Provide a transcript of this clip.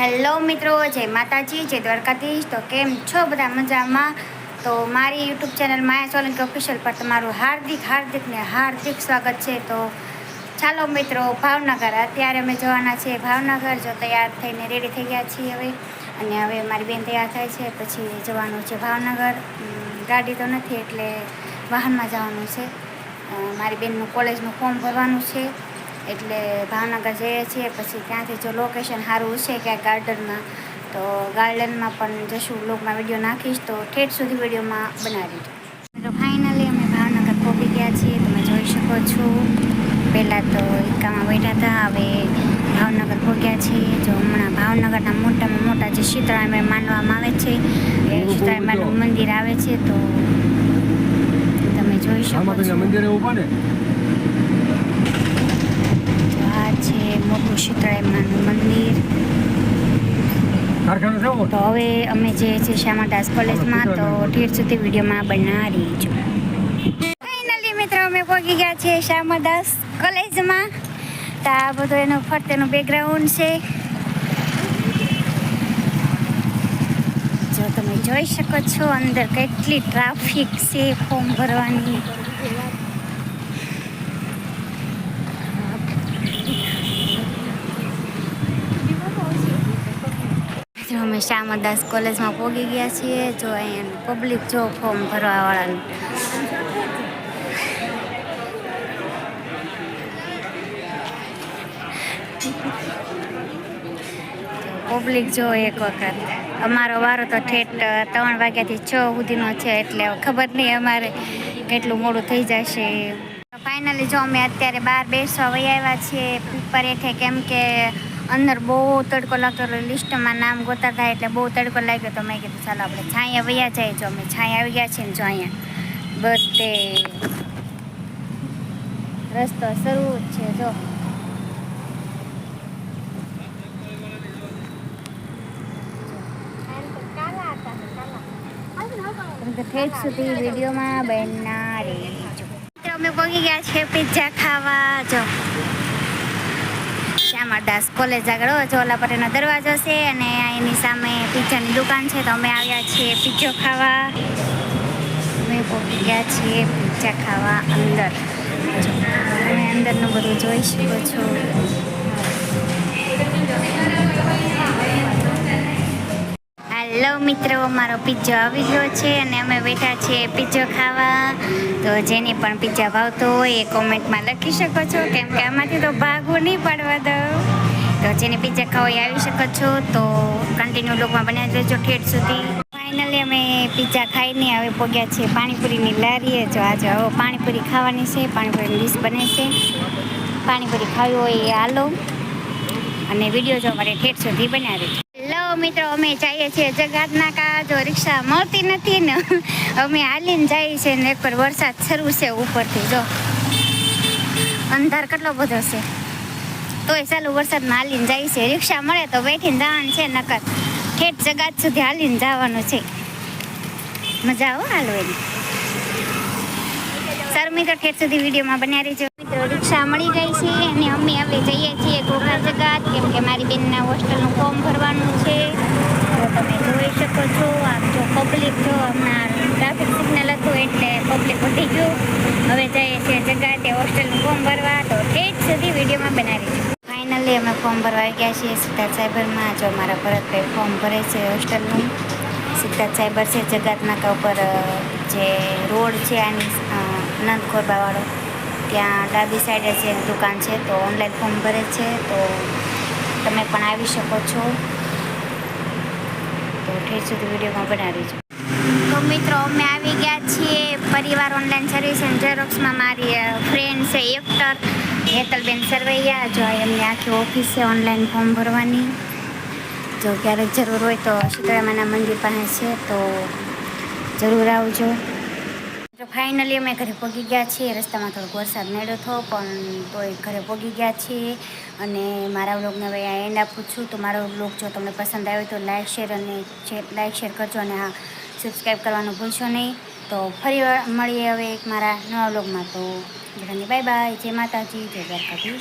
Hello મિત્રો, જય માતાજી, જય દ્વારકાધીશ. તો કેમ છો બધા મજામાં? તો મારી YouTube channel Maya Solanki official પર તમારું હાર્દિક હાર્દિક ને હાર્દિક સ્વાગત છે. તો ચાલો મિત્રો, ભાવનગર. અત્યારે અમે જવાના છીએ ભાવનગર. જો તૈયાર થઈને રેડી થઈ ગયા છીએ હવે. અને હવે મારી બેન તૈયાર થાય છે, પછી જવાનું છે ભાવનગર. ગાડી તો નથી, એટલે વાહનમાં જવાનું છે. મારી બેનનું કોલેજનું ફોર્મ ભરવાનું છે. એટલે ભાવનગર જઈએ છીએ પછી ત્યાંથી જો લોકેશન સારું છે ક્યાંક ગાર્ડનમાં તો ગાર્ડનમાં પણ જશું બ્લોગમાં વીડિયો નાખીશ તો ઠેઠ સુધી વિડીયોમાં બનાવી તો ફાઇનલી અમે ભાવનગર પહોંચી ગયા છીએ તમે જોઈ શકો છો. પહેલાં તો એકામાં બેઠા હતા હવે ભાવનગર પહોંચ્યા છીએ. જો હમણાં ભાવનગરના મોટામાં મોટા જે શીતળામાં માનવામાં આવે છે એ શીતળામાનું મંદિર આવે છે તો તમે જોઈ શકો છો મંદિરે ઊભા ને તો આ છે મંદિર? તો હવે અમે જે છે શ્યામાદાસ કોલેજમાં તો ઠેર સુધી વિડીયોમાં બનાવી છું ફાઇનલી મિત્રો અમે પહોંચી ગયા છીએ શ્યામાદાસ કોલેજમાં. તો આ બધો એનો ફરતેનું બેકગ્રાઉન્ડ છે. જો તમે જોઈ શકો છો અંદર કેટલી ટ્રાફિક છે ફોર્મ ભરવાની જો અમે શ્યામદાસ કોલેજમાં પહોંચી ગયા છીએ. જો અહીંયા પબ્લિક જો ફોર્મ ભરવાવાળાનું. પબ્લિક જો એક વખત. અમારો વારો તો ઠેઠ ત્રણ વાગ્યાથી છ સુધીનો છે એટલે ખબર નહીં અમારે કેટલું મોડું થઈ જશે. ફાઇનલી જો અમે અત્યારે બહાર બેસવા વહી આવ્યા છીએ, ઉપર હેઠે કેમ કે અંદર બહુ તડકો લાગતો હતો લિસ્ટમાં નામ ગોતા થાય એટલે બહુ તડકો લાગ્યો તો મેં કીધું, ચાલો આપણે છાંયા વયા જાય જો અમે છાંયા આવી ગયા છીએ ને જો અહીંયા. બધે રસ્તો શરૂ જ છે, જો. વિડીયોમાં બનનારી અમે પગી ગયા છે પિઝા ખાવા, જો. શ્યામાદાસ કોલેજ આગળ એનો દરવાજો છે અને એની સામે પિઝાની દુકાન છે. તો અમે આવ્યા છીએ પીઝો ખાવા. અમે પહોંચી ગયા છીએ પીઝા ખાવા અંદર. તમે અંદરનું બધું જોઈ શકો છો. હેલો મિત્રો, મારો પિઝ્ઝો આવી ગયો છે અને અમે બેઠા છીએ પિઝ્ઝો ખાવા. તો જેને પણ પિઝ્ઝા ભાવતો હોય એ કોમેન્ટમાં લખી શકો છો, કેમ કે આમાંથી તો ભાગો નહીં પાડવા દઉં. તો જેને પિઝ્ઝા ખાવો એ આવી શકો છો. તો કન્ટિન્યુ લોકમાં બનાવી દેજો ઠેઠ સુધી. ફાઇનલી અમે પિઝ્ઝા ખાઈને હવે પહોંચ્યા છીએ પાણીપુરીની લારીએ. જો આજે હવે પાણીપુરી ખાવાની છે, પાણીપુરીની ડીશ બને છે. પાણીપુરી ખાવી હોય એ હાલો. અને વીડિયો જોવા માટે ઠેઠ સુધી બનાવી હેલો મિત્રો, અમે જઈએ છીએ જગતના કા રિક્ષા મળતી નથી ને, અમે હાલીને જઈએ છીએ ને, એક પર વરસાદ શરૂ છે ઉપરથી, જો. અંધાર કેટલો બધો છે. તોય ચાલુ વરસાદમાં હાલીને જાય છે રિક્ષા મળે તો બેઠીને જવાનું છે, નકર ઠેઠ જગાત સુધી હાલીને જવાનું છે. મજા આવો હાલવાની. સારું મિત્રો, ઠેઠ સુધી વિડીયોમાં બન્યા રહેજો. મિત્રો રિક્ષા મળી ગઈ છે અને અમે હવે જઈએ છીએ ઘોઘા જગાત, કેમ કે મારી બેનના હોસ્ટેલનું ફોર્મ ભરવાનું છે. તો તમે જોઈ શકો છો, આમ જો પબ્લિક જો હમણાં ટ્રાફિક સિગ્નલ હતું એટલે પબ્લિક વધી ગયું. હવે જઈએ છીએ જગાતે હોસ્ટેલનું ફોર્મ ભરવા. તો ઠેઠ સુધી વિડીયોમાં બનાવી ફાઇનલી અમે ફોર્મ ભરવા ગયા છીએ સિદ્ધાર્થ સાયબરમાં જો મારા ભરતભાઈ ફોર્મ ભરે છે હોસ્ટેલનું. સિદ્ધાર્થ સાયબર છે જગાતનાકા ઉપર જે રોડ છે આની નંદ ખોરબાવાળો ત્યાં ડાબી સાઈડે છે દુકાન છે તો ઓનલાઈન ફોર્મ ભરે છે, તો તમે પણ આવી શકો છો. તો ઠેર સુધી વિડીયોમાં બનાવી છો તો મિત્રો, અમે આવી ગયા છીએ પરિવાર ઓનલાઈન સર્વિસ એન્ડ ઝેરોક્સમાં મારી ફ્રેન્ડ છે એક્ટર હેતલબેન સરવૈયા. જો એમની આખી ઓફિસ છે ઓનલાઈન ફોર્મ ભરવાની. જો ક્યારેક જરૂર હોય તો શીતળામાના મંદિર પાસે છે, તો જરૂર આવજો. ફાઇનલી અમે ઘરે પહોંચી ગયા છીએ. રસ્તામાં થોડોક વરસાદ નડ્યો હતો, પણ તોય ઘરે પહોંચી ગયા છીએ. અને મારા વ્લોગને હવે આ એન્ડ આપું છું. તો મારો વ્લોગ જો તમને પસંદ આવ્યો તો લાઇક શેર અને લાઇક શેર કરજો અને હા સબસ્ક્રાઈબ કરવાનું ભૂલશો નહીં. તો ફરી મળીએ હવે એક મારા નવા વ્લોગમાં. તો બધાને બાય બાય જય માતાજી. જય દ્વારકાધીશ.